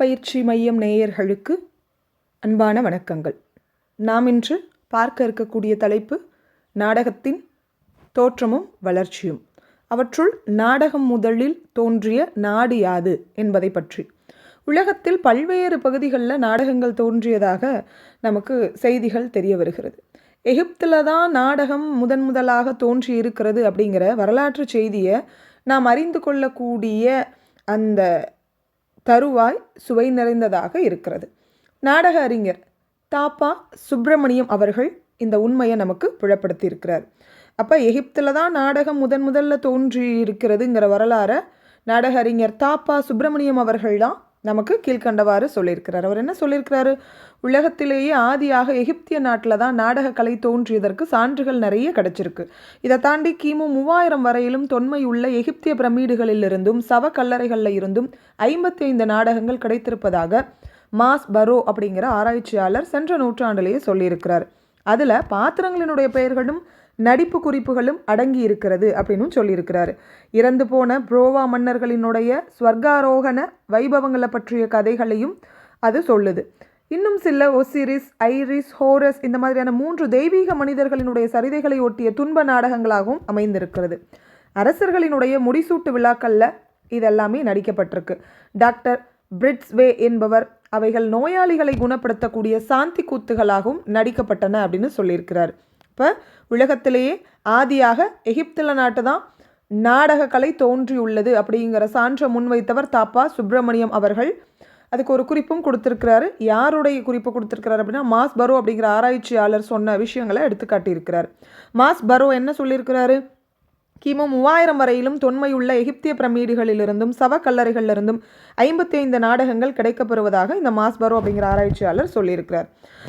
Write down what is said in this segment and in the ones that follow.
பயிற்சி மையம் நேயர்களுக்கு அன்பான வணக்கங்கள். நாம் இன்று பார்க்க இருக்கக்கூடிய தலைப்பு நாடகத்தின் தோற்றமும் வளர்ச்சியும். அவற்றுள் நாடகம் முதலில் தோன்றிய நாடு யாது என்பதை பற்றி. உலகத்தில் பல்வேறு பகுதிகளில் நாடகங்கள் தோன்றியதாக நமக்கு செய்திகள் தெரிய வருகிறது. எகிப்தில் தான் நாடகம் முதன் முதலாக தோன்றி இருக்கிறது அப்படிங்கிற வரலாற்று செய்தியை நாம் அறிந்து கொள்ளக்கூடிய அந்த தருவாய் சுவை நிறைந்ததாக இருக்கிறது. நாடக அறிஞர் தாப்பா சுப்பிரமணியம் அவர்கள் இந்த உண்மையை நமக்கு புலப்படுத்தி இருக்கிறார் அப்போ எகிப்தில் தான் நாடகம் முதன் முதல்ல தோன்றி இருக்கிறதுங்கிற வரலாறை நாடக அறிஞர் தாப்பா சுப்பிரமணியம் அவர்கள் தான் நமக்கு கீழ்கண்டவாறு சொல்லியிருக்கிறார். அவர் என்ன சொல்லியிருக்கிறாரு? உலகத்திலேயே ஆதியாக எகிப்திய நாட்டில் தான் நாடக கலை தோன்றியதற்கு சான்றுகள் நிறைய கிடைச்சிருக்கு. இதை தாண்டி கிமு மூவாயிரம் வரையிலும் தொன்மை உள்ள எகிப்திய பிரமீடுகளிலிருந்தும் சவ கல்லறைகளில் இருந்தும் ஐம்பத்தி ஐந்து நாடகங்கள் கிடைத்திருப்பதாக மாஸ் பரோ அப்படிங்கிற ஆராய்ச்சியாளர் சென்ற நூற்றாண்டிலேயே சொல்லியிருக்கிறார். அதில் பாத்திரங்களினுடைய பெயர்களும் நடிப்பு குறிப்புகளும் அடங்கி இருக்கிறது அப்படின்னு சொல்லியிருக்கிறாரு. இறந்து போன புரோவா மன்னர்களினுடைய ஸ்வர்காரோகண வைபவங்களை பற்றிய கதைகளையும் அது சொல்லுது. இன்னும் சில ஒசிரிஸ் ஐரிஸ் ஹோரஸ் இந்த மாதிரியான மூன்று தெய்வீக மனிதர்களினுடைய சரிதைகளை ஒட்டிய துன்ப நாடகங்களாகவும் அமைந்திருக்கிறது. அரசர்களினுடைய முடிசூட்டு விழாக்களில் இதெல்லாமே நடிக்கப்பட்டிருக்கு. டாக்டர் பிரிட்ஸ்வே என்பவர் அவைகள் நோயாளிகளை குணப்படுத்தக்கூடிய சாந்தி கூத்துகளாகவும் நடிக்கப்பட்டன அப்படின்னு சொல்லியிருக்கிறார். இப்போ உலகத்திலேயே ஆதியாக எகிப்தில நாட்டு தான் நாடக கலை தோன்றியுள்ளது அப்படிங்கிற சான்றை முன்வைத்தவர் தாப்பா சுப்பிரமணியம் அவர்கள். அதுக்கு ஒரு குறிப்பும் கொடுத்துருக்கிறாரு. யாருடைய குறிப்பு கொடுத்துருக்கிறாரு அப்படின்னா மாஸ் பரோ அப்படிங்கிற ஆராய்ச்சியாளர் சொன்ன விஷயங்களை எடுத்து காட்டியிருக்கிறார் மாஸ் பரோ என்ன சொல்லியிருக்கிறாரு? கிமு மூவாயிரம் வரையிலும் தொன்மையுள்ள எகிப்திய பிரமீடுகளிலிருந்தும் சவ கல்லறைகளிலிருந்தும் ஐம்பத்தி ஐந்து நாடகங்கள் கிடைக்கப்பெறுவதாக இந்த மாஸ்பரோ அப்படிங்கிற ஆராய்ச்சியாளர் சொல்லியிருக்கிறார்.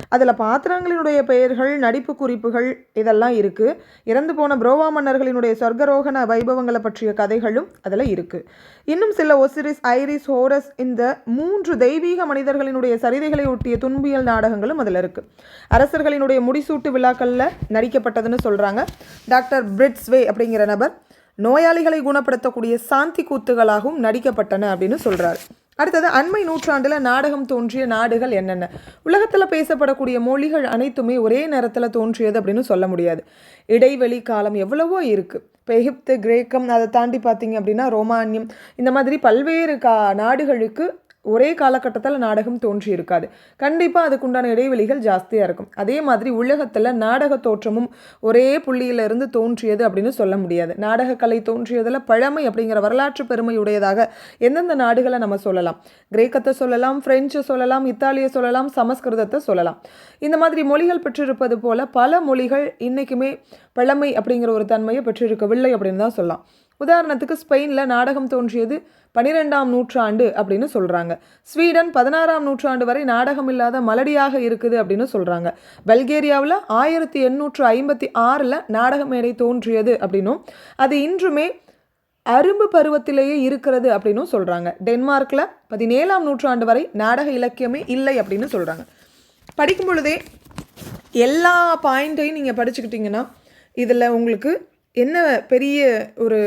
அதில் பாத்திரங்களினுடைய பெயர்கள் நடிப்பு குறிப்புகள் இதெல்லாம் இருக்குது இறந்து போன புரோவா மன்னர்களினுடைய சொர்க்கரோகண வைபவங்களை பற்றிய கதைகளும் அதில் இருக்குது இன்னும் சில ஒசிரிஸ் ஐரிஸ் ஹோரஸ் இந்த மூன்று தெய்வீக மனிதர்களினுடைய சரிதைகளை ஒட்டிய துன்பியல் நாடகங்களும் அதில் இருக்குது அரசர்களினுடைய முடிசூட்டு விழாக்களில் நடிக்கப்பட்டதுன்னு சொல்கிறாங்க டாக்டர் பிரிட்ஸ்வே அப்படிங்கிற நபர் நோயாளிகளை குணப்படுத்தக்கூடிய சாந்தி கூத்துகளாகவும் நடிக்கப்பட்டன அப்படின்னு சொல்கிறார் அடுத்தது அண்மை நூற்றாண்டில் நாடகம் தோன்றிய நாடுகள் என்னென்ன? உலகத்தில் பேசப்படக்கூடிய மொழிகள் அனைத்துமே ஒரே நேரத்தில் தோன்றியது அப்படின்னு சொல்ல முடியாது. இடைவெளி காலம் எவ்வளவோ இருக்குது இப்போ எகிப்து கிரேக்கம் அதை தாண்டி பார்த்தீங்க அப்படின்னா ரோமானியம் இந்த மாதிரி பல்வேறு கா நாடுகளுக்கு ஒரே காலகட்டத்தில் நாடகம் தோன்றி இருக்காது கண்டிப்பாக அதுக்குண்டான இடைவெளிகள் ஜாஸ்தியாக இருக்கும். அதே மாதிரி உலகத்தில் நாடக தோற்றமும் ஒரே புள்ளியிலிருந்து தோன்றியது அப்படின்னு சொல்ல முடியாது. நாடகக்கலை தோன்றியதில் பழமை அப்படிங்கிற வரலாற்று பெருமை உடையதாக எந்தெந்த நாடுகளை நம்ம சொல்லலாம்? கிரேக்கத்தை சொல்லலாம் ஃப்ரெஞ்சு சொல்லலாம் இத்தாலியை சொல்லலாம் சமஸ்கிருதத்தை சொல்லலாம். இந்த மாதிரி மொழிகள் பெற்றிருப்பது போல பல மொழிகள் இன்றைக்குமே பழமை அப்படிங்கிற ஒரு தன்மையை பெற்றிருக்கவில்லை அப்படின்னு தான் சொல்லலாம். உதாரணத்துக்கு ஸ்பெயினில் நாடகம் தோன்றியது பனிரெண்டாம் நூற்றாண்டு அப்படின்னு சொல்கிறாங்க ஸ்வீடன் பதினாறாம் நூற்றாண்டு வரை நாடகம் இல்லாத மலடியாக இருக்குது அப்படின்னு சொல்கிறாங்க பல்கேரியாவில் ஆயிரத்தி எண்ணூற்று ஐம்பத்தி ஆறில் நாடக மேடை தோன்றியது அப்படின்னும் அது இன்றுமே அரும்பு பருவத்திலேயே இருக்கிறது அப்படின்னும் சொல்கிறாங்க டென்மார்க்கில் பதினேழாம் நூற்றாண்டு வரை நாடக இலக்கியமே இல்லை அப்படின்னு சொல்கிறாங்க படிக்கும் பொழுதே எல்லா பாயிண்ட்டையும் நீங்கள் படிச்சுக்கிட்டிங்கன்னா இதில் உங்களுக்கு என்ன பெரிய ஒரு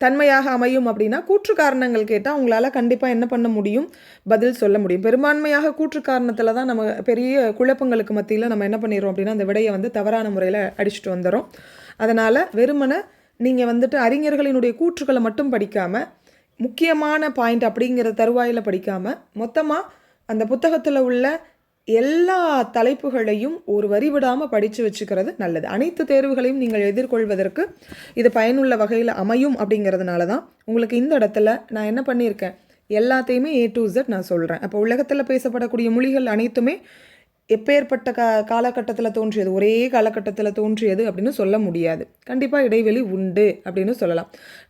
தன்மையாக அமையும் அப்படின்னா கூற்று காரணங்கள் கேட்டால் உங்களால் கண்டிப்பாக என்ன பண்ண முடியும்? பதில் சொல்ல முடியும். பெரும்பான்மையாக கூற்று காரணத்தில் தான் நம்ம பெரிய குழப்பங்களுக்கு மத்தியில் நம்ம என்ன பண்ணிடுறோம் அப்படின்னா அந்த விடையை வந்து தவறான முறையில் அடிச்சுட்டு வந்துடும் அதனால் வெறுமனை நீங்கள் வந்துட்டு அறிஞர்களினுடைய கூற்றுக்களை மட்டும் படிக்காமல் முக்கியமான பாயிண்ட் அப்படிங்கிற தருவாயில் படிக்காமல் மொத்தமாக அந்த புத்தகத்தில் உள்ள எல்லா தலைப்புகளையும் ஒரு வரி விடாமல் படித்து வச்சுக்கிறது நல்லது. அனைத்து தேர்வுகளையும் நீங்கள் எதிர்கொள்வதற்கு இது பயனுள்ள வகையில் அமையும் அப்படிங்கிறதுனால தான் உங்களுக்கு இந்த இடத்துல நான் என்ன பண்ணியிருக்கேன்? எல்லாத்தையுமே ஏ டு இசட் நான் சொல்கிறேன் அப்போ உலகத்தில் பேசப்படக்கூடிய மொழிகள் அனைத்துமே எப்பேற்பட்ட கா காலகட்டத்தில் தோன்றியது? ஒரே காலகட்டத்தில் தோன்றியது அப்படின்னு சொல்ல முடியாது. கண்டிப்பாக இடைவெளி உண்டு அப்படின்னு சொல்லலாம்.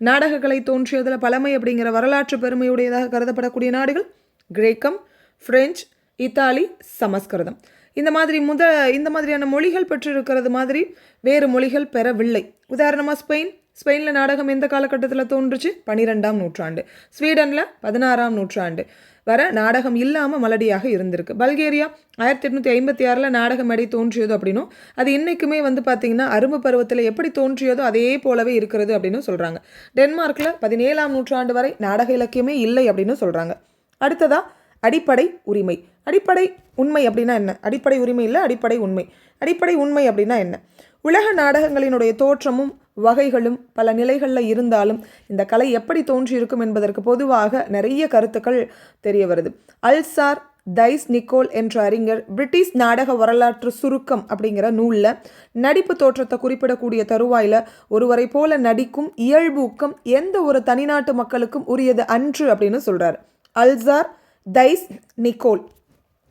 நாடகக்கலை தோன்றியதில் பழமை அப்படிங்கிற வரலாற்று பெருமையுடையதாக கருதப்படக்கூடிய நாடுகள் கிரேக்கம் ஃப்ரெஞ்ச் இத்தாலி சமஸ்கிருதம். இந்த மாதிரி முத இந்த மாதிரியான மொழிகள் பெற்றிருக்கிறது மாதிரி வேறு மொழிகள் பெறவில்லை. உதாரணமாக ஸ்பெயின். ஸ்பெயினில் நாடகம் எந்த காலகட்டத்தில் தோன்றுச்சு? பன்னிரெண்டாம் நூற்றாண்டு. ஸ்வீடனில் பதினாறாம் நூற்றாண்டு வர நாடகம் இல்லாமல் மலடியாக இருந்திருக்கு. பல்கேரியா ஆயிரத்தி எட்நூற்றி ஐம்பத்தி ஆறில் நாடக மேடை தோன்றியது அப்படின்னும் அது இன்றைக்குமே வந்து பார்த்திங்கன்னா அரும்பு பருவத்தில் எப்படி தோன்றியதோ அதே போலவே இருக்கிறது அப்படின்னு சொல்கிறாங்க டென்மார்க்கில் பதினேழாம் நூற்றாண்டு வரை நாடக இலக்கியமே இல்லை அப்படின்னு சொல்கிறாங்க அடுத்ததாக அடிப்படை உரிமை. அடிப்படை உண்மை அப்படின்னா என்ன? அடிப்படை உரிமை இல்லை அடிப்படை உண்மை. அடிப்படை உண்மை அப்படின்னா என்ன? உலக நாடகங்களினுடைய தோற்றமும் வகைகளும் பல நிலைகளில் இருந்தாலும் இந்த கலை எப்படி தோன்றியிருக்கும் என்பதற்கு பொதுவாக நிறைய கருத்துக்கள் தெரிய வருது. அல்சார் தைஸ் நிக்கோல் என்ற அறிஞர் பிரிட்டிஷ் நாடக வரலாற்று சுருக்கம் அப்படிங்கிற நூலில் நடிப்பு தோற்றத்தை குறிப்பிடக்கூடிய தருவாயில் ஒருவரை போல நடிக்கும் இயல்பூக்கம் எந்த ஒரு தனிநாட்டு மக்களுக்கும் உரியது அன்று அப்படின்னு சொல்கிறார் அல்சார் தைஸ் நிக்கோல்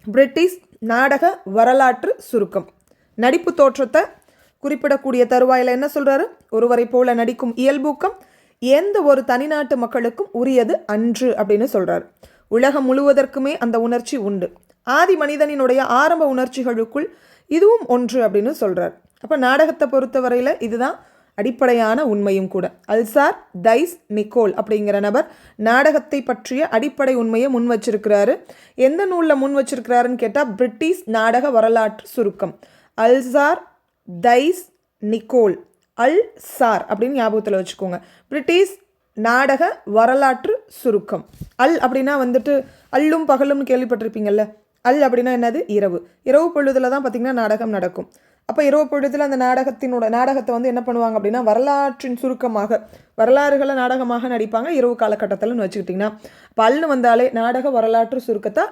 பிரிட்டிஷ் நாடக வரலாற்று சுருக்கம். நடிப்பு தோற்றத்தை குறிப்பிடக்கூடிய தருவாயில் என்ன சொல்கிறாரு ஒருவரை போல நடிக்கும் இயல்பூக்கம் எந்த ஒரு தனிநாட்டு மக்களுக்கும் உரியது அன்று அப்படின்னு சொல்கிறார் உலகம் முழுவதற்குமே அந்த உணர்ச்சி உண்டு. ஆதி மனிதனினுடைய ஆரம்ப உணர்ச்சிகளுக்குள் இதுவும் ஒன்று அப்படின்னு சொல்கிறார் அப்போ நாடகத்தை பொறுத்தவரையில் இதுதான் அடிப்படையான உண்மையும் கூட. அல்சார் தைஸ் நிக்கோல் அப்படிங்கிற நபர் நாடகத்தை பற்றிய அடிப்படை உண்மையை முன் வச்சிருக்கிறாரு. எந்த நூலில் முன் வச்சிருக்கிறாருன்னு கேட்டால் பிரிட்டிஷ் நாடக வரலாற்று சுருக்கம். அல்சார் தைஸ் நிக்கோல் அல் சார் அப்படின்னு ஞாபகத்தில் வச்சுக்கோங்க. பிரிட்டிஷ் நாடக வரலாற்று சுருக்கம். அல் அப்படின்னா வந்துட்டு அல்லும் பகலும்னு கேள்விப்பட்டிருப்பீங்கல்ல. அல் அப்படின்னா என்னது? இரவு. இரவு பொழுதுல தான் பார்த்திங்கன்னா நாடகம் நடக்கும். அப்போ இரவு பொழுதுல அந்த நாடகத்தினோட நாடகத்தை வந்து என்ன பண்ணுவாங்க அப்படின்னா வரலாற்றின் சுருக்கமாக வரலாறுகளை நாடகமாக நடிப்பாங்க இரவு காலகட்டத்தில்னு வச்சுக்கிட்டிங்கன்னா. பல்னு வந்தாலே நாடக வரலாற்று சுருக்கத்தை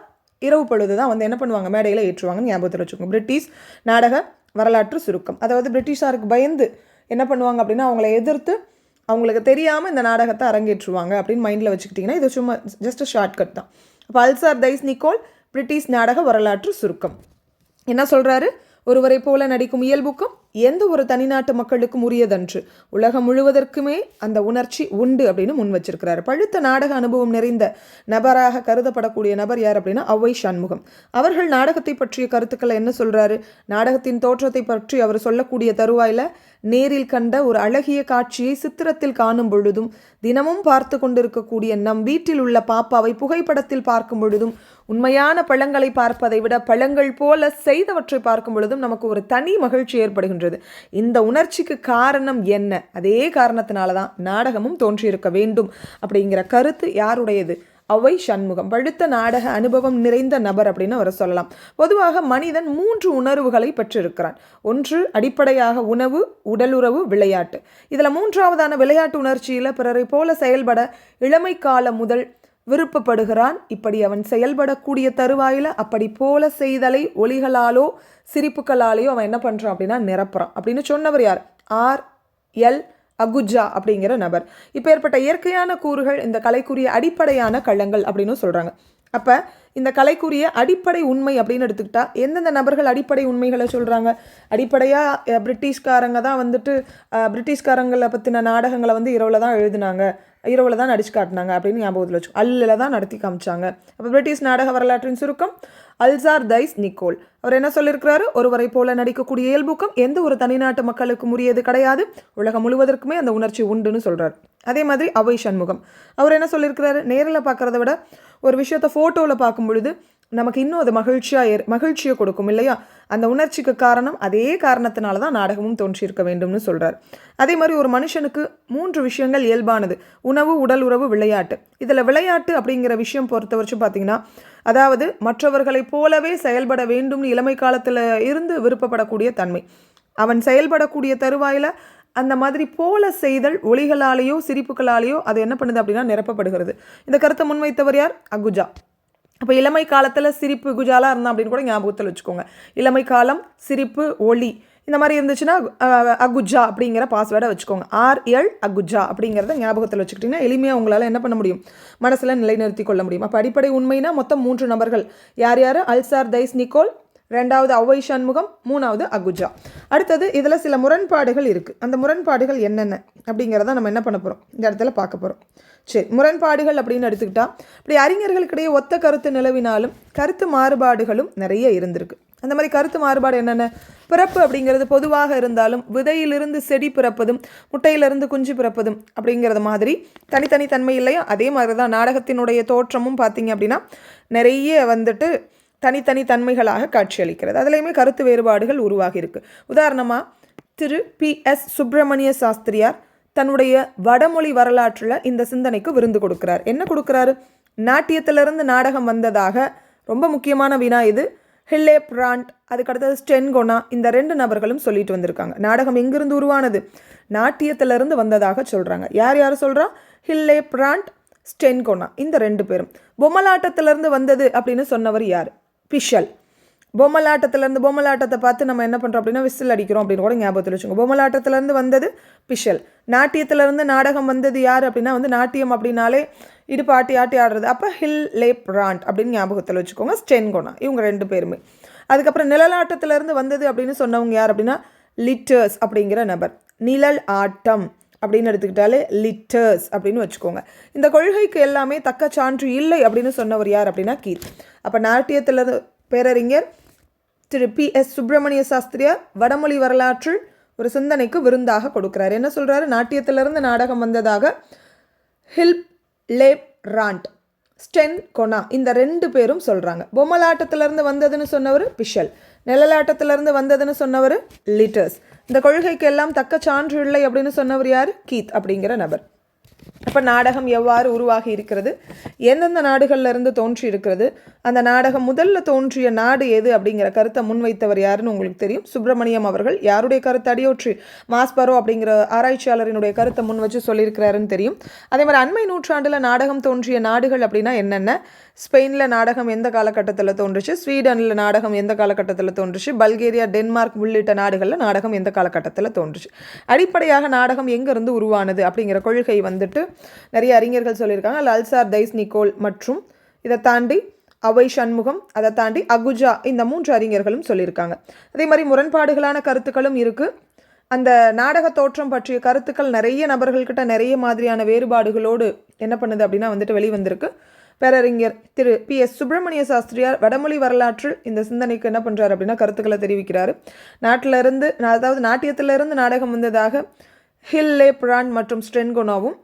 இரவு பொழுது தான் வந்து என்ன பண்ணுவாங்க? மேடையில் ஏற்றுவாங்கன்னு ஞாபகத்தில் வச்சுக்கோங்க. பிரிட்டிஷ் நாடக வரலாற்று சுருக்கம். அதாவது பிரிட்டிஷாருக்கு பயந்து என்ன பண்ணுவாங்க அப்படின்னா அவங்கள எதிர்த்து அவங்களுக்கு தெரியாமல் இந்த நாடகத்தை அரங்கேற்றுவாங்க அப்படின்னு மைண்டில் வச்சுக்கிட்டிங்கன்னா இது சும்மா ஜஸ்ட் ஷார்ட்கட் தான். அப்போ தைஸ் நிக்கோல் பிரிட்டிஷ் நாடக வரலாற்று சுருக்கம். என்ன சொல்கிறாரு ஒருவரை போல நடிக்கும் இயல்புக்கும் எந்த ஒரு தனிநாட்டு மக்களுக்கும் உரியதன்று. உலகம் முழுவதற்குமே அந்த உணர்ச்சி உண்டு அப்படின்னு முன் வச்சிருக்கிறாரு. பழுத்த நாடக அனுபவம் நிறைந்த நபராக கருதப்படக்கூடிய நபர் யார் அப்படின்னா ஔவை சண்முகம். அவர்கள் நாடகத்தை பற்றிய கருத்துக்களை என்ன சொல்றாரு? நாடகத்தின் தோற்றத்தை பற்றி அவர் சொல்லக்கூடிய தருவாயில் நேரில் கண்ட ஒரு அழகிய காட்சியை சித்திரத்தில் காணும் பொழுதும் தினமும் பார்த்து கொண்டிருக்கக்கூடிய நம் வீட்டில் உள்ள பாப்பாவை புகைப்படத்தில் பார்க்கும் பொழுதும் உண்மையான பழங்களை பார்ப்பதை விட பழங்கள் போல செய்தவற்றை பார்க்கும் பொழுதும் நமக்கு ஒரு தனி மகிழ்ச்சி ஏற்படுகின்றது இந்த உணர்ச்சிக்கு காரணம் என்ன? அதே காரணத்தினால தான் நாடகமும் தோன்றியிருக்க வேண்டும் அப்படிங்கிற கருத்து யாருடையது? அவை சண்முகம். பழுத்த நாடக அனுபவம் நிறைந்த நபர் அப்படின்னு அவரை சொல்லலாம். பொதுவாக மனிதன் மூன்று உணர்வுகளை பெற்றிருக்கிறான். ஒன்று அடிப்படையாக உணவு உடலுறவு விளையாட்டு. இதில் மூன்றாவதான விளையாட்டு உணர்ச்சியில் பிறரை போல செயல்பட இளமை காலம் முதல் விருப்பப்படுகிறான். இப்படி அவன் செயல்படக்கூடிய தருவாயில் அப்படி போல செய்தலை ஒளிகளாலோ சிரிப்புகளாலேயோ அவன் என்ன பண்ணுறான் அப்படின்னா நிரப்புறான். அப்படின்னு சொன்னவர் யார்? ஆர். எல். அகுஜா அப்படிங்கிற நபர். இப்போ ஏற்பட்ட இயற்கையான கூறுகள் இந்த கலைக்குரிய அடிப்படையான கள்ளங்கள் அப்படின்னு சொல்கிறாங்க அப்போ இந்த கலைக்குரிய அடிப்படை உண்மை அப்படின்னு எடுத்துக்கிட்டா எந்தெந்த நபர்கள் அடிப்படை உண்மைகளை சொல்கிறாங்க அடிப்படையாக பிரிட்டிஷ்காரங்க தான் வந்துட்டு பிரிட்டிஷ்காரங்களை பற்றின நாடகங்களை வந்து இரவில் தான் எழுதினாங்க. இரவில் தான் நடிச்சு காட்டினாங்க அப்படின்னு ஞாபகத்தில் வச்சு அல்லில் தான் நடத்தி காமிச்சாங்க. அப்போ பிரிட்டிஷ் நாடக வரலாற்றின் சுருக்கம் அல்சார் தைஸ் நிக்கோல். அவர் என்ன சொல்லியிருக்கிறாரு? ஒருவரை போல நடிக்கக்கூடிய இயல்புக்கம் எந்த ஒரு தனிநாட்டு மக்களுக்கும் உரியது கிடையாது. உலகம் முழுவதற்குமே அந்த உணர்ச்சி உண்டுன்னு சொல்கிறார் அதே மாதிரி அவை சண்முகம். அவர் என்ன சொல்லியிருக்கிறாரு? நேரில் பார்க்குறத விட ஒரு விஷயத்தை ஃபோட்டோவில் பார்க்கும் பொழுது நமக்கு இன்னும் அது மகிழ்ச்சியாக ஏற் மகிழ்ச்சியை கொடுக்கும் இல்லையா? அந்த உணர்ச்சிக்கு காரணம் அதே காரணத்தினால தான் நாடகமும் தோன்றியிருக்க வேண்டும்னு சொல்கிறார் அதே மாதிரி ஒரு மனுஷனுக்கு மூன்று விஷயங்கள் இயல்பானது. உணவு உடல் உறவு விளையாட்டு. இதில் விளையாட்டு அப்படிங்கிற விஷயம் பொறுத்த வரைக்கும் பார்த்தீங்கன்னா அதாவது மற்றவர்களைப் போலவே செயல்பட வேண்டும்னு இளமை காலத்தில் இருந்து விருப்பப்படக்கூடிய தன்மை. அவன் செயல்படக்கூடிய தருவாயில் அந்த மாதிரி போல செய்தல் ஒளிகளாலேயோ சிரிப்புகளாலேயோ அது என்ன பண்ணுது அப்படின்னா நிரப்பப்படுகிறது. இந்த கருத்தை முன்வைத்தவர் யார்? அகுஜா. அப்போ இளமை காலத்தில் சிரிப்பு குஜாலாக இருந்தான் அப்படின்னு கூட ஞாபகத்தில் வச்சுக்கோங்க. இளமை காலம் சிரிப்பு ஒளி இந்த மாதிரி இருந்துச்சுன்னா அகுஜா அப்படிங்கிற பாஸ்வேர்டை வச்சுக்கோங்க. ஆர் எல் அகுஜா அப்படிங்கிறத ஞாபகத்தில் வச்சுக்கிட்டிங்கன்னா எளிமையாக உங்களால் என்ன பண்ண முடியும்? மனசில் நிலைநிறுத்தி கொள்ள முடியும். அப்போ அடிப்படை உண்மைனா மொத்தம் மூன்று நபர்கள். யார் யார்? அல்சார் தைஸ் நிக்கோல் ரெண்டாவது ஔவை சண்முகம் மூணாவது அகுஜா. அடுத்தது இதில் சில முரண்பாடுகள் இருக்குது அந்த முரண்பாடுகள் என்னென்ன அப்படிங்கிறத நம்ம என்ன பண்ண போகிறோம் இந்த இடத்துல பார்க்க போகிறோம் சரி முரண்பாடுகள் அப்படின்னு எடுத்துக்கிட்டால் இப்படி அறிஞர்களுக்கிடையே ஒத்த கருத்து நிலவினாலும் கருத்து மாறுபாடுகளும் நிறைய இருந்திருக்கு. அந்த மாதிரி கருத்து மாறுபாடு என்னென்ன? பிறப்பு அப்படிங்கிறது பொதுவாக இருந்தாலும் விதையிலிருந்து செடி பிறப்பதும் முட்டையிலிருந்து குஞ்சு பிறப்பதும் அப்படிங்கிறது மாதிரி தனித்தனி தன்மை இல்லையா? அதே மாதிரி தான் நாடகத்தினுடைய தோற்றமும் பார்த்தீங்க அப்படின்னா நிறைய வந்துட்டு தனித்தனி தன்மைகளாக காட்சியளிக்கிறது. அதுலேயுமே கருத்து வேறுபாடுகள் உருவாகி இருக்கு. உதாரணமாக திரு பி. எஸ். சுப்பிரமணிய சாஸ்திரியார் தன்னுடைய வடமொழி வரலாற்றில் இந்த சிந்தனைக்கு விருந்து கொடுக்கிறார். என்ன கொடுக்குறாரு? நாட்டியத்திலிருந்து நாடகம் வந்ததாக ரொம்ப முக்கியமான வினா இது. ஹில்லே பிராண்ட் அதுக்கடுத்தது ஸ்டென்கோனா இந்த ரெண்டு நபர்களும் சொல்லிட்டு வந்திருக்காங்க. நாடகம் எங்கிருந்து உருவானது? நாட்டியத்திலிருந்து வந்ததாக சொல்கிறாங்க யார் யார் சொல்கிறா ஹில்லே பிராண்ட் ஸ்டென்கோனா இந்த ரெண்டு பேரும். பொம்மலாட்டத்திலிருந்து வந்தது அப்படின்னு சொன்னவர் யார்? பிஷல். பொம்மலாட்டத்திலேருந்து பொம்மலாட்டத்தை பார்த்து நம்ம என்ன பண்ணுறோம் அப்படின்னா விசில் அடிக்கிறோம் அப்படின்னு கூட ஞாபகத்தில் வச்சுக்கோங்க. பொம்மலாட்டத்திலேருந்து வந்தது பிஷல். நாட்டியத்திலேருந்து நாடகம் வந்தது யார் அப்படின்னா வந்து நாட்டியம் அப்படின்னாலே இடுப்பு ஆட்டி ஆட்டி ஆடுறது. அப்போ ஹில் லே பிராண்ட் அப்படின்னு ஞாபகத்தில் வச்சுக்கோங்க. ஸ்டென்கோனா. இவங்க ரெண்டு பேருமே. அதுக்கப்புறம் நிழலாட்டத்திலேருந்து வந்தது அப்படின்னு சொன்னவங்க யார் அப்படின்னா லிட்டர்ஸ் அப்படிங்கிற நபர். நிழல் ஆட்டம். அப்படின்னு எடுத்துக்கிட்டாலே லிட்டர்ஸ் அப்படின்னு வச்சுக்கோங்க. இந்த கொள்கைக்கு எல்லாமே தக்க சான்று இல்லை அப்படின்னு சொன்னவர் யார் அப்படின்னா கீத் அப்போ நாட்டியத்தில் பேரறிஞர் திரு பி எஸ் சுப்பிரமணிய சாஸ்திரியார் வடமொழி வரலாற்றில் ஒரு சிந்தனைக்கு விருந்தாக கொடுக்குறாரு. என்ன சொல்கிறாரு நாட்டியத்திலிருந்து நாடகம் வந்ததாக Hillebrandt Sten Konow இந்த ரெண்டு பேரும் சொல்கிறாங்க பொம்மலாட்டத்திலேருந்து வந்ததுன்னு சொன்னவர் பிஷல் நிழலாட்டத்திலேருந்து வந்ததுன்னு சொன்னவர் லிட்டர்ஸ். இந்த கொள்கைக்கு எல்லாம் தக்க சான்று இல்லை அப்படின்னு சொன்னவர் யார்? கீத் அப்படிங்கிற நபர். அப்போ நாடகம் எவ்வாறு உருவாகி இருக்கிறது? எந்தெந்த நாடுகளில் இருந்து தோன்றி இருக்கிறது அந்த நாடகம் முதல்ல தோன்றிய நாடு எது அப்படிங்கிற கருத்தை முன்வைத்தவர் யாருன்னு உங்களுக்கு தெரியும். சுப்பிரமணியம் அவர்கள் யாருடைய கருத்தை அடியோற்றி மாஸ்பரோ அப்படிங்கிற ஆராய்ச்சியாளரினுடைய கருத்தை முன் வச்சு சொல்லியிருக்கிறாருன்னு தெரியும். அதே மாதிரி அண்மை நூற்றாண்டில் நாடகம் தோன்றிய நாடுகள் அப்படின்னா என்னென்ன? ஸ்பெயினில் நாடகம் எந்த காலகட்டத்தில் தோன்றுச்சு? ஸ்வீடனில் நாடகம் எந்த காலகட்டத்தில் தோன்றுச்சு? பல்கேரியா டென்மார்க் உள்ளிட்ட நாடுகளில் நாடகம் எந்த காலகட்டத்தில் தோன்றுச்சு? அடிப்படையாக நாடகம் எங்கேருந்து உருவானது அப்படிங்கிற கொள்கை வந்துட்டு நிறைய அறிஞர்கள் சொல்லியிருக்காங்க. லல்சார் தைஸ் நிக்கோல் மற்றும் இதை தாண்டி அவை சண்முகம் அதை தாண்டி அகுஜா இந்த மூன்று அறிஞர்களும் சொல்லியிருக்காங்க. அதே மாதிரி முரண்பாடுகளான கருத்துக்களும் இருக்குது அந்த நாடக தோற்றம் பற்றிய கருத்துக்கள் நிறைய நபர்கள்கிட்ட நிறைய மாதிரியான வேறுபாடுகளோடு என்ன பண்ணுது அப்படின்னா வந்துட்டு வெளிவந்திருக்கு. பேரறிஞர் திரு பி. எஸ். சுப்பிரமணிய சாஸ்திரியார் வடமொழி வரலாற்றில் இந்த சிந்தனைக்கு என்ன பண்ணுறாரு அப்படின்னா கருத்துக்களை தெரிவிக்கிறார். நாட்டிலிருந்து அதாவது நாட்டியத்திலிருந்து நாடகம் வந்ததாக ஹில்லே புரான் மற்றும் ஸ்ட்ரென்கோனாவும்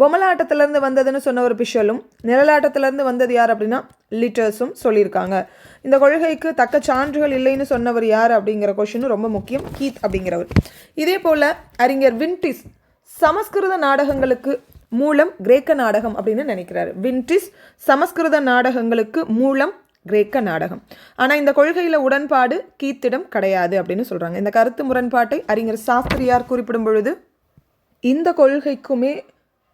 பொம்மலாட்டத்திலேருந்து வந்ததுன்னு சொன்ன ஒரு பிஷலும் நிழலாட்டத்திலேருந்து வந்தது யார் அப்படின்னா லிட்டர்ஸும் சொல்லியிருக்காங்க. இந்த கொள்கைக்கு தக்க சான்றுகள் இல்லைன்னு சொன்னவர் யார் அப்படிங்கிற கொஷினும் ரொம்ப முக்கியம். கீத் அப்படிங்கிறவர். இதே போல் அறிஞர் வின்டிஸ் சமஸ்கிருத நாடகங்களுக்கு மூலம் கிரேக்க நாடகம் அப்படின்னு நினைக்கிறாரு. வின்டிஸ் சமஸ்கிருத நாடகங்களுக்கு மூலம் கிரேக்க நாடகம். ஆனால் இந்த கொள்கையில் உடன்பாடு கீத்திடம் கிடையாது அப்படின்னு சொல்கிறாங்க இந்த கருத்து முரண்பாட்டை அறிஞர் சாஸ்திரியார் குறிப்பிடும் பொழுது இந்த கொள்கைக்குமே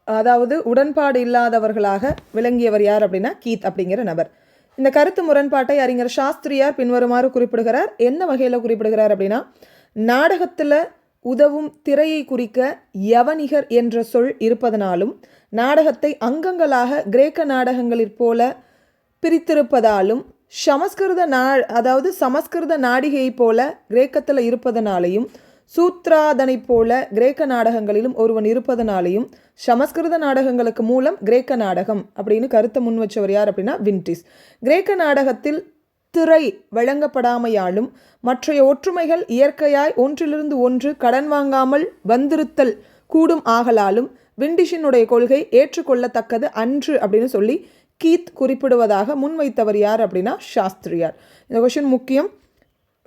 அதாவது உடன்பாடு இல்லாதவர்களாக விளங்கியவர் யார் அப்படின்னா கீத் அப்படிங்கிற நபர். இந்த கருத்து முரண்பாட்டை அறிஞர் சாஸ்திரியார் பின்வருமாறு குறிப்பிடுகிறார். என்ன வகையில் குறிப்பிடுகிறார் அப்படின்னா நாடகத்தில் உதவும் திரையை குறிக்க யவனிகர் என்ற சொல் இருப்பதனாலும் நாடகத்தை அங்கங்களாக கிரேக்க நாடகங்களிற் போல பிரித்திருப்பதாலும் சமஸ்கிருத நா அதாவது சமஸ்கிருத நாடிகையைப் போல கிரேக்கத்தில் இருப்பதனாலையும் சூத்ராதனைப் போல கிரேக்க நாடகங்களிலும் ஒருவன் இருப்பதனாலையும் சமஸ்கிருத நாடகங்களுக்கு மூலம் கிரேக்க நாடகம் அப்படின்னு கருத்தை முன் வச்சவர் யார் அப்படின்னா வின்டிஸ். கிரேக்க நாடகத்தில் திரை வழங்கப்படாமையாலும் மற்றைய ஒற்றுமைகள் இயற்கையாய் ஒன்றிலிருந்து ஒன்று கடன் வாங்காமல் வந்திருத்தல் கூடும் ஆகலாலும் விண்டிஷினுடைய கொள்கை ஏற்றுக்கொள்ளத்தக்கது அன்று அப்படின்னு சொல்லி கீத் குறிப்பிடுவதாக முன்வைத்தவர் யார் அப்படின்னா சாஸ்திரியார். இந்த கொஷின் முக்கியம்.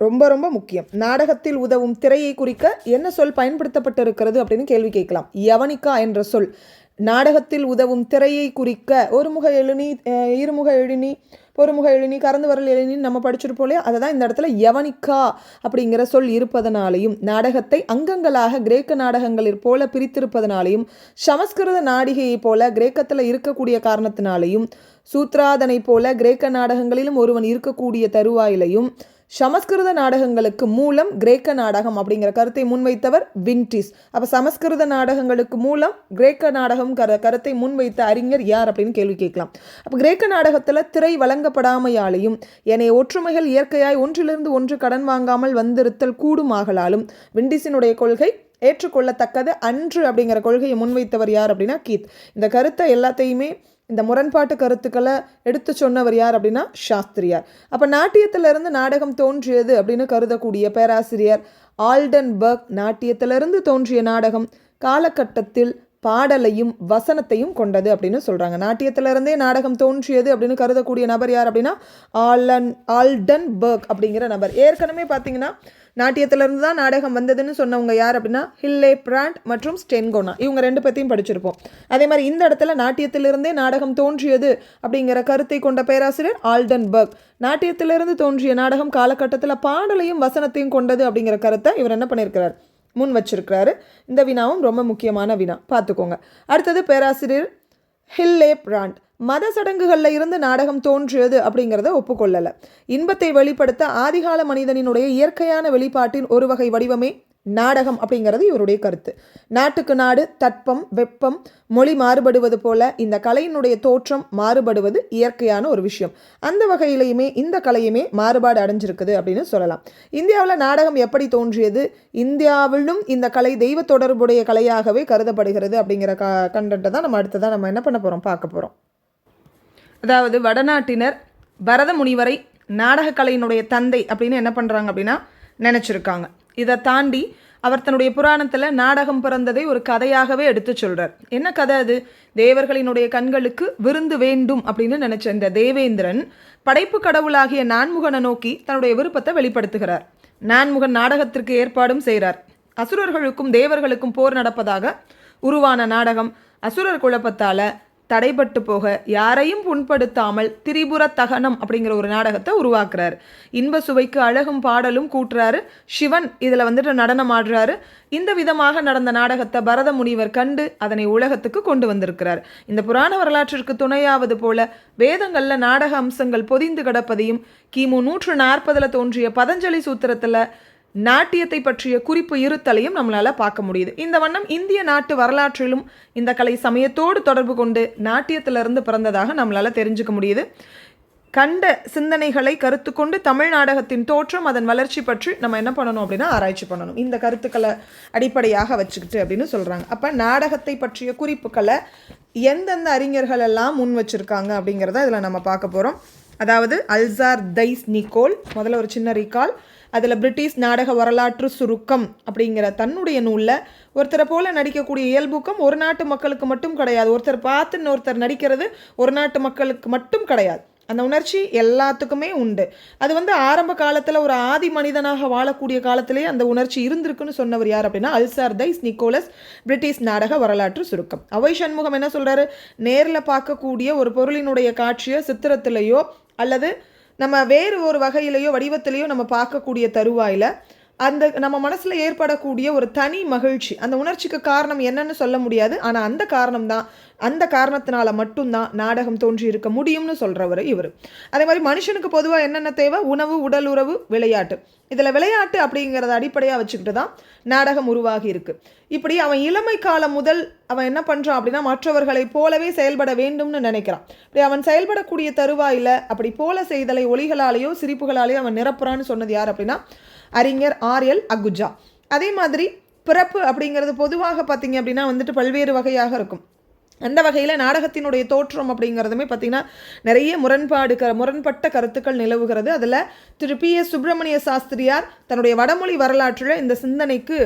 ரொம்ப ரொம்ப முக்கியம். நாடகத்தில் உதவும் திரையை குறிக்க என்ன சொல் பயன்படுத்தப்பட்டிருக்கிறது அப்படின்னு கேள்வி கேட்கலாம். யவனிக்கா என்ற சொல். நாடகத்தில் உதவும் திரையை குறிக்க ஒருமுக எழுனி இருமுக எழுனி பொறுமுக எழுனி கறந்து வரல் எழுனின்னு நம்ம படிச்சிருப்போம் இல்லையா? அதை தான் இந்த இடத்துல யவனிக்கா அப்படிங்கிற சொல் இருப்பதனாலையும் நாடகத்தை அங்கங்களாக கிரேக்க நாடகங்களில் போல பிரித்திருப்பதனாலையும் சமஸ்கிருத நாடிகையைப் போல கிரேக்கத்தில் இருக்கக்கூடிய காரணத்தினாலையும் சூத்ராதனை போல கிரேக்க நாடகங்களிலும் ஒருவன் இருக்கக்கூடிய தருவாயிலையும் சமஸ்கிருத நாடகங்களுக்கு மூலம் கிரேக்க நாடகம் அப்படிங்கிற கருத்தை முன்வைத்தவர் வின்டிஸ். அப்போ சமஸ்கிருத நாடகங்களுக்கு மூலம் கிரேக்க நாடகம் கர கருத்தை முன்வைத்த அறிஞர் யார் அப்படின்னு கேள்வி கேட்கலாம். அப்போ கிரேக்க நாடகத்தில் திரை வழங்கப்படாமையாலையும் என்னை ஒற்றுமைகள் இயற்கையாய் ஒன்றிலிருந்து ஒன்று கடன் வாங்காமல் வந்திருத்தல் கூடுமாகலாலும் விண்டிஸினுடைய கொள்கை ஏற்றுக்கொள்ளத்தக்கது அன்று அப்படிங்கிற கொள்கையை முன்வைத்தவர் யார் அப்படின்னா கீத். இந்த கருத்தை எல்லாத்தையுமே இந்த முரண்பாட்டு கருத்துக்களை எடுத்து சொன்னவர் யார் அப்படின்னா சாஸ்திரியார். அப்போ நாட்டியத்திலிருந்து நாடகம் தோன்றியது அப்படின்னு கருதக்கூடிய பேராசிரியர் ஆல்டன்பர்க் நாட்டியத்திலிருந்து தோன்றிய நாடகம் காலகட்டத்தில் பாடலையும் வசனத்தையும் கொண்டது அப்படின்னு சொல்கிறாங்க நாட்டியத்திலிருந்தே நாடகம் தோன்றியது அப்படின்னு கருதக்கூடிய நபர் யார் அப்படின்னா ஆலன் ஆல்டன் பர்க் அப்படிங்கிற நபர். ஏற்கனவே பார்த்தீங்கன்னா நாட்டியத்திலிருந்து தான் நாடகம் வந்ததுன்னு சொன்னவங்க யார் அப்படின்னா ஹில்லே பிராண்ட் மற்றும் ஸ்டென்கோனா. இவங்க ரெண்டு பற்றியும் படிச்சிருப்போம். அதே மாதிரி இந்த இடத்துல நாட்டியத்திலிருந்தே நாடகம் தோன்றியது அப்படிங்கிற கருத்தை கொண்ட பேராசிரியர் ஆல்டன் பர்க் நாட்டியத்திலிருந்து தோன்றிய நாடகம் காலகட்டத்தில் பாடலையும் வசனத்தையும் கொண்டது அப்படிங்கிற கருத்தை இவர் என்ன பண்ணியிருக்கிறார்? முன் வச்சிருக்கிறாரு. இந்த வினாவும் ரொம்ப முக்கியமான வினா. பார்த்துக்கோங்க. அடுத்தது பேராசிரியர் ஹில்லே பிராண்ட். மத சடங்குகளில் இருந்து நாடகம் தோன்றியது அப்படிங்கிறத ஒப்புக்கொள்ளலை. இன்பத்தை வெளிப்படுத்த ஆதிகால மனிதனினுடைய இயற்கையான வெளிப்பாட்டின் ஒரு வகை வடிவமே நாடகம் அப்படிங்கிறது இவருடைய கருத்து. நாட்டுக்கு நாடு தட்பம் வெப்பம் மொழி மாறுபடுவது போல இந்த கலையினுடைய தோற்றம் மாறுபடுவது இயற்கையான ஒரு விஷயம். அந்த வகையிலையுமே இந்த கலையுமே மாறுபாடு அடைஞ்சிருக்குது அப்படின்னு சொல்லலாம். இந்தியாவில் நாடகம் எப்படி தோன்றியது? இந்தியாவிலும் இந்த கலை தெய்வ தொடர்புடைய கலையாகவே கருதப்படுகிறது அப்படிங்கிற க கண்டென்ட்டை தான் நம்ம அடுத்ததான் நம்ம என்ன பண்ண போகிறோம் பார்க்க போகிறோம் அதாவது வடநாட்டினர் பரத முனிவரை நாடகக்கலையினுடைய தந்தை அப்படின்னு என்ன பண்ணுறாங்க அப்படின்னா நினச்சிருக்காங்க. இதை தாண்டி அவர் தன்னுடைய புராணத்தில் நாடகம் பிறந்ததை ஒரு கதையாகவே எடுத்து சொல்கிறார் என்ன கதை அது? தேவர்களினுடைய கண்களுக்கு விருந்து வேண்டும் அப்படின்னு நினச்ச இந்த தேவேந்திரன் படைப்பு கடவுளாகிய நான்முகனை நோக்கி தன்னுடைய விருப்பத்தை வெளிப்படுத்துகிறார். நான்முகன் நாடகத்திற்கு ஏற்பாடும் செய்கிறார். அசுரர்களுக்கும் தேவர்களுக்கும் போர் நடப்பதாக உருவான நாடகம் அசுரர் குழப்பத்தால் தடைபட்டு போக யாரையும் புண்படுத்தாமல் திரிபுர தகனம் அப்படிங்கிற ஒரு நாடகத்தை உருவாக்குறாரு. இன்ப சுவைக்கு அழகும் பாடலும் கூட்டுறாரு. சிவன் இதில் வந்துட்டு நடனம் ஆடுறாரு. இந்த விதமாக நடந்த நாடகத்தை பரத முனிவர் கண்டு அதனை உலகத்துக்கு கொண்டு வந்திருக்கிறார். இந்த புராண வரலாற்றிற்கு துணையாவது போல வேதங்களில் நாடக அம்சங்கள் பொதிந்து கிடப்பதையும் கிமு நூற்று நாற்பதில் தோன்றிய பதஞ்சலி சூத்திரத்தில் நாட்டியத்தை பற்றிய குறிப்பு இருத்தலையும் நம்மளால் பார்க்க முடியுது. இந்த வண்ணம் இந்திய நாட்டு வரலாற்றிலும் இந்த கலை சமயத்தோடு தொடர்பு கொண்டு நாட்டியத்திலிருந்து பிறந்ததாக நம்மளால் தெரிஞ்சுக்க முடியுது. கண்ட சிந்தனைகளை கருத்து கொண்டு தமிழ் நாடகத்தின் தோற்றம் அதன் வளர்ச்சி பற்றி நம்ம என்ன பண்ணணும் அப்படின்னா ஆராய்ச்சி பண்ணணும். இந்த கருத்துக்களை அடிப்படையாக வச்சுக்கிட்டு அப்படின்னு சொல்கிறாங்க அப்போ நாடகத்தை பற்றிய குறிப்புகளை எந்தெந்த அறிஞர்கள் எல்லாம் முன் வச்சுருக்காங்க அப்படிங்கிறத இதில் நம்ம பார்க்க போகிறோம் அதாவது அல்சார் தைஸ் நிக்கோல் முதல்ல ஒரு சின்ன ரீகால் அதில் பிரிட்டிஷ் நாடக வரலாற்று சுருக்கம் அப்படிங்கிற தன்னுடைய நூலில் ஒருத்தரை போல நடிக்கக்கூடிய இயல்புக்கம் ஒரு நாட்டு மக்களுக்கு மட்டும் கிடையாது. ஒருத்தர் பார்த்து இன்னொருத்தர் நடிக்கிறது ஒரு நாட்டு மக்களுக்கு மட்டும் கிடையாது. அந்த உணர்ச்சி எல்லாத்துக்குமே உண்டு. அது வந்து ஆரம்ப காலத்தில் ஒரு ஆதி மனிதனாக வாழக்கூடிய காலத்திலேயே அந்த உணர்ச்சி இருந்திருக்குன்னு சொன்னவர் யார் அப்படின்னா அல்சார் தைஸ் நிக்கோலஸ் பிரிட்டிஷ் நாடக வரலாற்று சுருக்கம். அவை சண்முகம் என்ன சொல்கிறாரு நேரில் பார்க்கக்கூடிய ஒரு பொருளினுடைய காட்சியை சித்திரத்திலேயோ அல்லது நம்ம வேறு ஒரு வகையிலையோ வடிவத்திலேயோ நம்ம பார்க்கக்கூடிய தருவாயில் அந்த நம்ம மனசில் ஏற்படக்கூடிய ஒரு தனி மகிழ்ச்சி அந்த உணர்ச்சிக்கு காரணம் என்னன்னு சொல்ல முடியாது. ஆனால் அந்த காரணம் தான் அந்த காரணத்தினால மட்டும்தான் நாடகம் தோன்றி இருக்க முடியும்னு சொல்கிறவர் இவர். அதே மாதிரி மனுஷனுக்கு பொதுவாக என்னென்ன தேவை? உணவு உடல் உறவு விளையாட்டு. இதில் விளையாட்டு அப்படிங்கிறத அடிப்படையாக வச்சுக்கிட்டு தான் நாடகம் உருவாகி இருக்கு. இப்படி அவன் இளமை காலம் முதல் அவன் என்ன பண்ணுறான் அப்படின்னா மற்றவர்களைப் போலவே செயல்பட வேண்டும்னு நினைக்கிறான். இப்படி அவன் செயல்படக்கூடிய தருவாயில் அப்படி போல செய்தலை ஒளிகளாலேயோ சிரிப்புகளாலேயோ அவன் நிரப்புறான்னு சொன்னது யார் அப்படின்னா அறிஞர் ஆர்எல் அகுஜா. அதே மாதிரி பிறப்பு அப்படிங்கிறது பொதுவாக பார்த்தீங்க அப்படின்னா வந்துட்டு பல்வேறு வகையாக இருக்கும். அந்த வகையில் நாடகத்தினுடைய தோற்றம் அப்படிங்கிறதுமே பார்த்திங்கன்னா நிறைய முரண்பாடு க முரண்பட்ட கருத்துக்கள் நிலவுகிறது. அதில் திரு பி எஸ் சுப்பிரமணிய சாஸ்திரியார் தன்னுடைய வடமொழி வரலாற்றில் இந்த சிந்தனைக்கு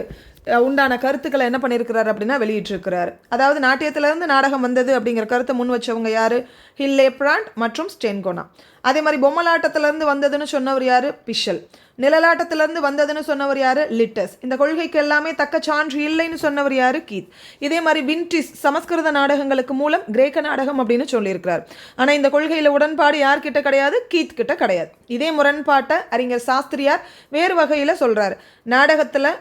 உண்டான கருத்துக்களை என்ன பண்ணியிருக்கிறார் அப்படின்னா வெளியிட்டிருக்கிறார். அதாவது நாட்டியத்திலேருந்து நாடகம் வந்தது அப்படிங்கிற கருத்தை முன் வச்சவங்க யார்? ஹில் பிராண்ட் மற்றும் ஸ்டென்கோனா அதே மாதிரி பொம்மலாட்டத்திலேருந்து வந்ததுன்னு சொன்னவர் யார்? பிஷல் நிழலாட்டத்திலேருந்து வந்ததுன்னு சொன்னவர் யார்? லிட்டஸ் இந்த கொள்கைக்கு எல்லாமே தக்க சான்று இல்லைன்னு சொன்னவர் யார்? கீத் இதே மாதிரி வின்டிஸ் சமஸ்கிருத நாடகங்களுக்கு மூலம் கிரேக்க நாடகம் அப்படின்னு சொல்லியிருக்கிறார். ஆனால் இந்த கொள்கையில் உடன்பாடு யார்கிட்ட கிடையாது? கீத் கிட்ட கிடையாது. இதே முரண்பாட்டை அறிஞர் சாஸ்திரியார் வேறு வகையில் சொல்கிறார் நாடகத்தில்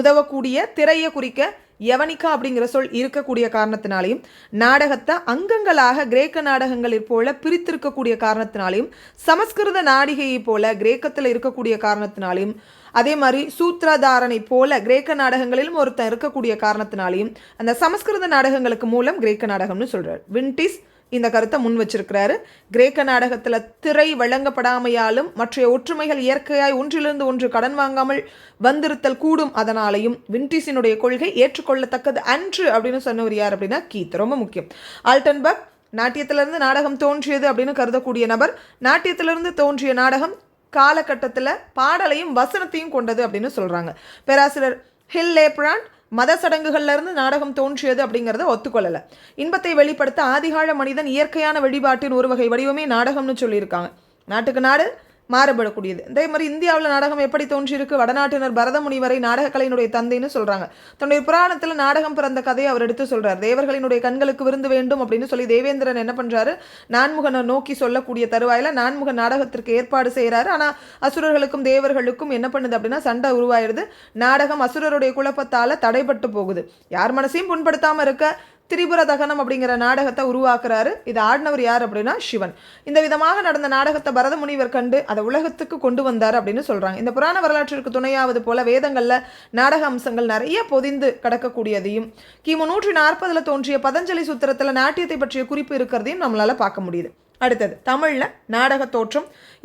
உதவக்கூடிய திரையை குறிக்க யவனிகா அப்படிங்கிற சொல் இருக்கக்கூடிய காரணத்தினாலையும் நாடகத்தை அங்கங்களாக கிரேக்க நாடகங்களில் போல பிரித்திருக்கக்கூடிய காரணத்தினாலையும் சமஸ்கிருத நாடிகையை போல கிரேக்கத்தில் இருக்கக்கூடிய காரணத்தினாலையும் அதே மாதிரி சூத்ரதாரனை போல கிரேக்க நாடகங்களிலும் ஒருத்தன் இருக்கக்கூடிய காரணத்தினாலையும் அந்த சமஸ்கிருத நாடகங்களுக்கு மூலம் கிரேக்க நாடகம்னு சொல்கிறார் வின்டிஸ் இந்த கருத்தை முன் வச்சிருக்கிறாரு. கிரேக்க நாடகத்தில் திரை வழங்கப்படாமையாலும் மற்ற ஒற்றுமைகள் இயற்கையாய் ஒன்றிலிருந்து ஒன்று கடன் வாங்காமல் வந்திருத்தல் கூடும் அதனாலையும் வின்டிஸினுடைய கொள்கை ஏற்றுக்கொள்ளத்தக்கது அன்று அப்படின்னு சொன்னவர் யார் அப்படின்னா கீத். ரொம்ப முக்கியம். ஆல்டன்பர்க் நாட்டியத்திலிருந்து நாடகம் தோன்றியது அப்படின்னு கருதக்கூடிய நபர் நாட்டியத்திலிருந்து தோன்றிய நாடகம் காலகட்டத்தில் பாடலையும் வசனத்தையும் கொண்டது அப்படின்னு சொல்கிறாங்க பேராசிரியர் ஹில் லேப்ரான் மத சடங்குகள்லேருந்து நாடகம் தோன்றியது அப்படிங்கிறத ஒத்துக்கொள்ளலை. இன்பத்தை வெளிப்படுத்த ஆதிகால மனிதன் இயற்கையான வழிபாட்டின் ஒரு வகை வடிவமே நாடகம்னு சொல்லியிருக்காங்க. நாட்டுக்கு நாடு மாறுபடக்கூடியது. அதே மாதிரி இந்தியாவில் நாடகம் எப்படி தோன்றியிருக்கு? வடநாட்டினர் பரத முனிவரை நாடகக்கலையினுடைய தந்தைன்னு சொல்கிறாங்க தன்னுடைய புராணத்தில் நாடகம் பிறந்த கதையை அவர் எடுத்து சொல்கிறார் தேவர்களினுடைய கண்களுக்கு விருந்து வேண்டும் அப்படின்னு சொல்லி தேவேந்திரன் என்ன பண்ணுறாரு நான்முகனை நோக்கி சொல்லக்கூடிய தருவாயில நான்முக நாடகத்திற்கு ஏற்பாடு செய்கிறாரு ஆனால் அசுரர்களுக்கும் தேவர்களுக்கும் என்ன பண்ணுது அப்படின்னா சண்டை உருவாயிருது. நாடகம் அசுரருடைய குழப்பத்தால் தடைபட்டு போகுது. யார் மனசையும் புண்படுத்தாமல் இருக்க திரிபுர தகனம் அப்படிங்கிற நாடகத்தை உருவாக்குறாரு. இது ஆடினவர் யார் அப்படின்னா சிவன். இந்த விதமாக நடந்த நாடகத்தை பரத முனிவர் கண்டு அதை உலகத்துக்கு கொண்டு வந்தார் அப்படின்னு சொல்றாங்க. இந்த புராண வரலாற்றிற்கு துணையாவது போல வேதங்கள்ல நாடக அம்சங்கள் நிறைய பொதிந்து கிடக்கக்கூடியதையும் கிமு நூற்றி நாற்பதுல தோன்றிய பதஞ்சலி சூத்திரத்துல நாட்டியத்தை பற்றிய குறிப்பு இருக்கிறதையும் நம்மளால பார்க்க முடியுது. அடுத்தது தமிழில் நாடக தோற்றம்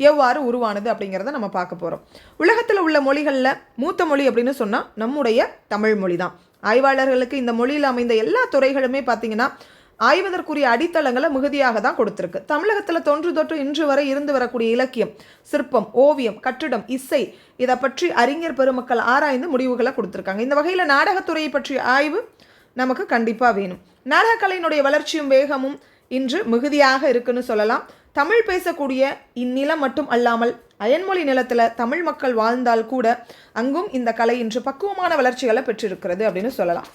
எவ்வாறு உருவானது அப்படிங்கிறத நம்ம பார்க்க போகிறோம் உலகத்தில் உள்ள மொழிகளில் மூத்த மொழி அப்படின்னு சொன்னால் நம்முடைய தமிழ் மொழி தான் ஆய்வாளர்களுக்கு இந்த மொழியில் அமைந்த எல்லா துறைகளுமே பார்த்தீங்கன்னா ஆய்வதற்குரிய அடித்தளங்களை மிகுதியாக தான் கொடுத்துருக்கு. தமிழகத்தில் தொன்று தொற்று இன்று வரை இருந்து வரக்கூடிய இலக்கியம் சிற்பம் ஓவியம் கட்டிடம் இசை இதை பற்றி அறிஞர் பெருமக்கள் ஆராய்ந்து முடிவுகளை கொடுத்துருக்காங்க. இந்த வகையில் நாடகத்துறையை பற்றிய ஆய்வு நமக்கு கண்டிப்பாக வேணும். நாடகக்கலையினுடைய வளர்ச்சியும் வேகமும் இன்று மிகுதியாக இருக்குன்னு சொல்லலாம். தமிழ் பேசக்கூடிய இந்நிலம் மட்டும் அல்லாமல் அயன்மொழி நிலத்தில் தமிழ் மக்கள் வாழ்ந்தால் கூட அங்கும் இந்த கலை இன்று பக்குவமான வளர்ச்சிகளை பெற்றிருக்கிறது அப்படின்னு சொல்லலாம்.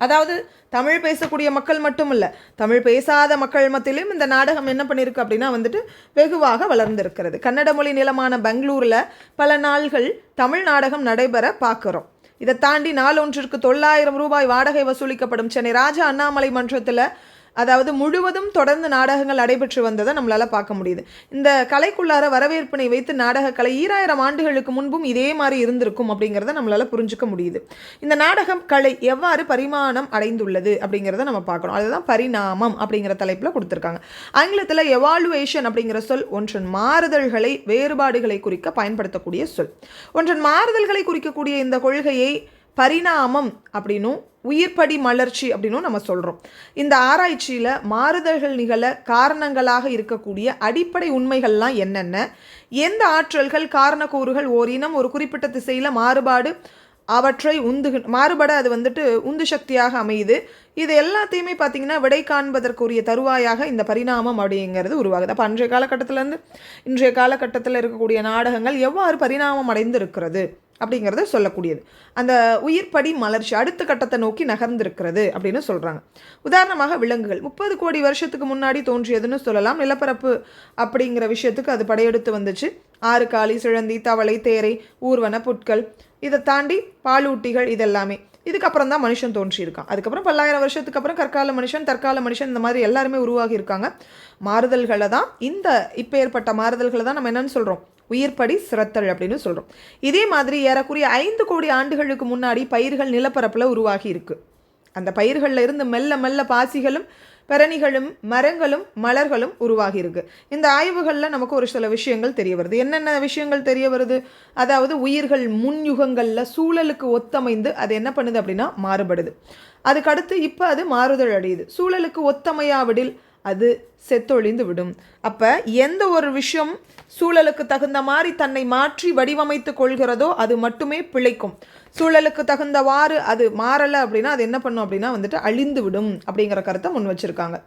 அதாவது தமிழ் பேசக்கூடிய மக்கள் மட்டும் இல்லை தமிழ் பேசாத மக்கள் மத்தியிலும் இந்த நாடகம் என்ன பண்ணியிருக்கு அப்படின்னா வந்துட்டு வெகுவாக வளர்ந்திருக்கிறது. கன்னட மொழி நிலமான பெங்களூரில் பல நாள்கள் தமிழ் நாடகம் நடைபெற பார்க்குறோம். இதை தாண்டி நாளொன்றிற்கு தொள்ளாயிரம் ரூபாய் வாடகை வசூலிக்கப்படும் சென்னை ராஜா அண்ணாமலை மன்றத்தில் அதாவது முழுவதும் தொடர்ந்து நாடகங்கள் நடைபெற்று வந்ததை நம்மளால் பார்க்க முடியுது. இந்த கலைக்குள்ளார வரவேற்பினை வைத்து நாடகக்கலை ஈராயிரம் ஆண்டுகளுக்கு முன்பும் இதே மாதிரி இருந்திருக்கும் அப்படிங்கிறத நம்மளால் புரிஞ்சுக்க முடியுது. இந்த நாடகம் கலை எவ்வாறு பரிமாணம் அடைந்துள்ளது அப்படிங்கிறத நம்ம பார்க்கணும். அதுதான் பரிணாமம் அப்படிங்கிற தலைப்பில் கொடுத்துருக்காங்க. ஆங்கிலத்தில் எவாலுவேஷன் அப்படிங்கிற சொல் ஒன்றன் மாறுதல்களை வேறுபாடுகளை குறிக்க பயன்படுத்தக்கூடிய சொல். ஒன்றன் மாறுதல்களை குறிக்கக்கூடிய இந்த கொள்கையை பரிணாமம் அப்படின்னும் உயிர்ப்படி மலர்ச்சி அப்படின்னும் நம்ம சொல்கிறோம் இந்த ஆராய்ச்சியில் மாறுதல்கள் நிகழ காரணங்களாக இருக்கக்கூடிய அடிப்படை உண்மைகள்லாம் என்னென்ன? எந்த ஆற்றல்கள் காரணக்கூறுகள் ஓர் இனம் ஒரு குறிப்பிட்ட திசையில் மாறுபாடு அவற்றை உந்து மாறுபட அது வந்துட்டு உந்து சக்தியாக அமையுது. இது எல்லாத்தையுமே பார்த்தீங்கன்னா விடை காண்பதற்குரிய தருவாயாக இந்த பரிணாமம் அப்படிங்கிறது உருவாகுது. அப்போ அன்றைய காலகட்டத்திலேருந்து இன்றைய காலகட்டத்தில் இருக்கக்கூடிய நாடகங்கள் எவ்வாறு பரிணாமம் அடைந்து இருக்கிறது அப்படிங்கிறத சொல்லக்கூடியது. அந்த உயிர்ப்படி மலர்ச்சி அடுத்த கட்டத்தை நோக்கி நகர்ந்திருக்கிறது அப்படின்னு சொல்கிறாங்க உதாரணமாக விலங்குகள். முப்பது கோடி வருஷத்துக்கு முன்னாடி தோன்றியதுன்னு சொல்லலாம். நிலப்பரப்பு அப்படிங்கிற விஷயத்துக்கு அது படையெடுத்து வந்துச்சு. ஆறு காளி சிழந்தி தவளை தேரை ஊர்வன புட்கள் இதை தாண்டி பாலூட்டிகள் இதெல்லாமே. இதுக்கப்புறம் தான் மனுஷன் தோன்றியிருக்கான். அதுக்கப்புறம் பல்லாயிரம் வருஷத்துக்கு அப்புறம் கற்கால மனுஷன் தற்கால மனுஷன் இந்த மாதிரி எல்லாருமே உருவாகி இருக்காங்க மாறுதல்களை தான் இந்த இப்போ ஏற்பட்ட மாறுதல்களை தான் நம்ம என்னென்னு சொல்கிறோம் உயிர்ப்படி சிரத்தல் அப்படின்னு சொல்கிறோம் இதே மாதிரி ஏறக்குறைய ஐந்து கோடி ஆண்டுகளுக்கு முன்னாடி பயிர்கள் நிலப்பரப்பில் உருவாகி இருக்கு. அந்த பயிர்களில் இருந்து மெல்ல மெல்ல பாசிகளும் பரணிகளும் மரங்களும் மலர்களும் உருவாகி இருக்கு. இந்த ஆய்வுகளில் நமக்கு ஒரு சில விஷயங்கள் தெரிய வருது. என்னென்ன விஷயங்கள் தெரிய வருது? அதாவது உயிர்கள் முன் யுகங்களில் சூழலுக்கு ஒத்தமைந்து அது என்ன பண்ணுது அப்படின்னா மாறுபடுது. அதுக்கடுத்து இப்போ அது மாறுதல் அடையுது. சூழலுக்கு ஒத்தமையாவிடில் அது செத்தொழிந்து விடும். அப்போ எந்த ஒரு விஷயம் சூழலுக்கு தகுந்த மாதிரி தன்னை மாற்றி வடிவமைத்து கொள்கிறதோ அது மட்டுமே பிழைக்கும். சூழலுக்கு தகுந்தவாறு அது மாறலை அப்படின்னா அது என்ன பண்ணும் அப்படின்னா வந்துட்டு அழிந்து விடும் அப்படிங்கிற கருத்தை முன் வச்சுருக்காங்க.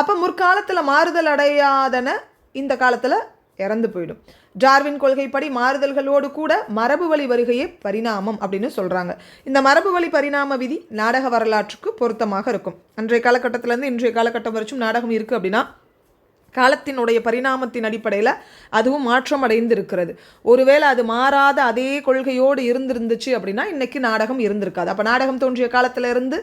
அப்போ முற்காலத்தில் மாறுதல் அடையாதன இந்த காலத்தில் இறந்து போயிடும். டார்வின் கொள்கைப்படி மாறுதல்களோடு கூட மரபு வழி வருகையே பரிணாமம் அப்படின்னு சொல்கிறாங்க இந்த மரபு வழி பரிணாம விதி நாடக வரலாற்றுக்கு பொருத்தமாக இருக்கும். அன்றைய காலகட்டத்திலேருந்து இன்றைய காலகட்டம் வரைக்கும் நாடகம் இருக்குது அப்படின்னா காலத்தினுடைய பரிணாமத்தின் அடிப்படையில் அதுவும் மாற்றம் அடைந்திருக்கிறது. ஒருவேளை அது மாறாத அதே கொள்கையோடு இருந்திருந்துச்சு அப்படின்னா இன்றைக்கி நாடகம் இருந்திருக்காது. அப்போ நாடகம் தோன்றிய காலத்திலிருந்து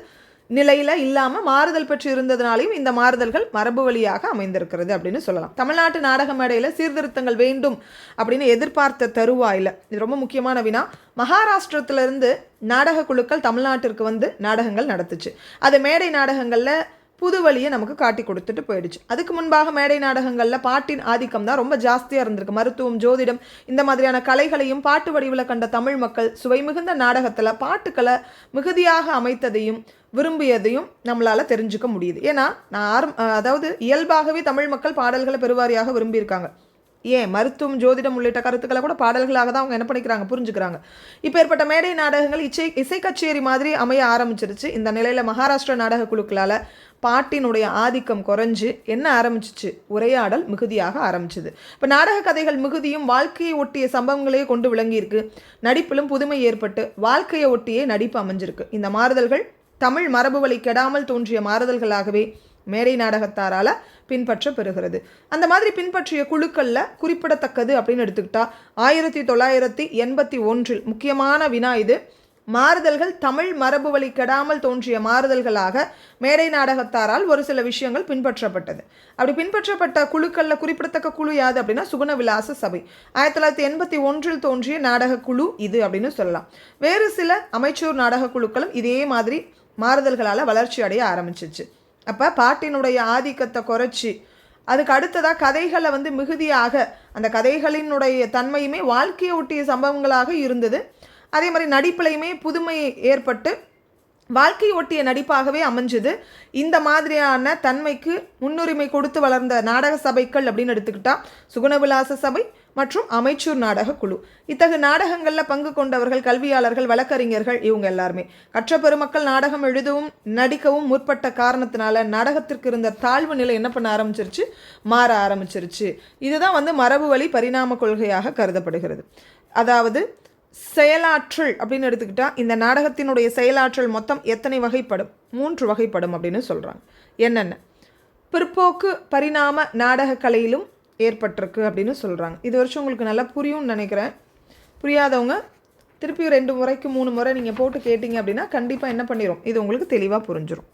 நிலையில் இல்லாமல் மாறுதல் பெற்று இருந்ததுனாலையும் இந்த மாறுதல்கள் மரபு வழியாக அமைந்திருக்கிறது அப்படின்னு சொல்லலாம். தமிழ்நாட்டு நாடக மேடையில் சீர்திருத்தங்கள் வேண்டும் அப்படின்னு எதிர்பார்த்த தருவாயில் இது ரொம்ப முக்கியமான வினா. மகாராஷ்டிரத்திலிருந்து நாடக குழுக்கள் தமிழ்நாட்டிற்கு வந்து நாடகங்கள் நடத்துச்சு. அது மேடை நாடகங்களில் புது வழியை நமக்கு காட்டி கொடுத்துட்டு போயிடுச்சு. அதுக்கு முன்பாக மேடை நாடகங்களில் பாட்டின் ஆதிக்கம் தான் ரொம்ப ஜாஸ்தியாக இருந்திருக்கு. மருத்துவம் ஜோதிடம் இந்த மாதிரியான கலைகளையும் பாட்டு வடிவில் கண்ட தமிழ் மக்கள் சுவை மிகுந்த நாடகத்தில் பாட்டுக்களை மிகுதியாக அமைத்ததையும் விரும்பியதையும் நம்மளால் தெரிஞ்சுக்க முடியுது. ஏன்னா நான் ஆரம் அதாவது இயல்பாகவே தமிழ் மக்கள் பாடல்களை பெருவாரியாக விரும்பியிருக்காங்க. ஏன்? மருத்துவம் ஜோதிடம் உள்ளிட்ட கருத்துக்களை கூட பாடல்களாக தான் அவங்க என்ன பண்ணிக்கிறாங்க? புரிஞ்சுக்கிறாங்க. இப்போ ஏற்பட்ட மேடை நாடகங்கள் இசை இசை கச்சேரி மாதிரி அமைய ஆரம்பிச்சிருச்சு. இந்த நிலையில் மகாராஷ்டிரா நாடக குழுக்களால் பாட்டினுடைய ஆதிக்கம் குறைஞ்சு என்ன ஆரம்பிச்சிச்சு? உரையாடல் மிகுதியாக ஆரம்பிச்சுது. இப்போ நாடக கதைகள் மிகுதியும் வாழ்க்கையை ஒட்டிய சம்பவங்களையே கொண்டு விளங்கியிருக்கு. நடிப்பிலும் புதுமை ஏற்பட்டு வாழ்க்கையை ஒட்டியே நடிப்பு அமைஞ்சிருக்கு. இந்த மாறுதல்கள் தமிழ் மரபு வழி கெடாமல் தோன்றிய மாறுதல்களாகவே மேடை நாடகத்தாரால் பின்பற்ற பெறுகிறது அந்த மாதிரி பின்பற்றிய குழுக்களில் குறிப்பிடத்தக்கது அப்படின்னு எடுத்துக்கிட்டா ஆயிரத்தி தொள்ளாயிரத்தி எண்பத்தி ஒன்றில் முக்கியமான வினா இது. மாறுதல்கள் தமிழ் மரபு வழி கெடாமல் தோன்றிய மாறுதல்களாக மேடை நாடகத்தாரால் ஒரு சில விஷயங்கள் பின்பற்றப்பட்டது. அப்படி பின்பற்றப்பட்ட குழுக்களில் குறிப்பிடத்தக்க குழு யாது அப்படின்னா சுகுண விலாச சபை. ஆயிரத்தி தொள்ளாயிரத்தி எண்பத்தி ஒன்றில் தோன்றிய நாடக குழு இது அப்படின்னு சொல்லலாம். வேறு சில அமைச்சூர் நாடக குழுக்களும் இதே மாதிரி மாறுதல்களால் வளர்ச்சி அடைய ஆரம்பிச்சிச்சு. அப்போ பாட்டினுடைய ஆதிக்கத்தை குறைச்சி அதுக்கு அடுத்ததாக கதைகளை வந்து மிகுதியாக அந்த கதைகளினுடைய தன்மையுமே வாழ்க்கையை ஒட்டிய சம்பவங்களாக இருந்தது. அதே மாதிரி நடிப்புலையுமே புதுமை ஏற்பட்டு வாழ்க்கை ஒட்டிய நடிப்பாகவே அமைஞ்சுது. இந்த மாதிரியான தன்மைக்கு முன்னுரிமை கொடுத்து வளர்ந்த நாடக சபைகள் அப்படின்னு எடுத்துக்கிட்டா சுகுணவிலாச சபை மற்றும் அமைச்சூர் நாடக குழு. இத்தகு நாடகங்களில் பங்கு கொண்டவர்கள் கல்வியாளர்கள் வழக்கறிஞர்கள் இவங்க எல்லாருமே. கற்ற பெருமக்கள் நாடகம் எழுதவும் நடிக்கவும் முற்பட்ட காரணத்தினால நாடகத்திற்கு இருந்த தாழ்வு நிலை என்ன பண்ண ஆரம்பிச்சிருச்சு? மாற ஆரம்பிச்சிருச்சு. இதுதான் வந்து மரபு வழி பரிணாம கொள்கையாக கருதப்படுகிறது. அதாவது செயலாற்றல் அப்படின்னு எடுத்துக்கிட்டா இந்த நாடகத்தினுடைய செயலாற்றல் மொத்தம் எத்தனை வகைப்படும்? மூன்று வகைப்படும் அப்படின்னு சொல்கிறாங்க என்னென்ன? பிற்போக்கு பரிணாம நாடக கலையிலும் ஏற்பட்டிருக்கு அப்படின்னு சொல்கிறாங்க இது வருஷம் உங்களுக்கு நல்லா புரியும்னு நினைக்கிறேன். புரியாதவங்க திருப்பி ரெண்டு முறைக்கு மூணு முறை நீங்கள் போட்டு கேட்டிங்க அப்படின்னா கண்டிப்பாக என்ன பண்ணிடும் இது உங்களுக்கு தெளிவாக புரிஞ்சிடும்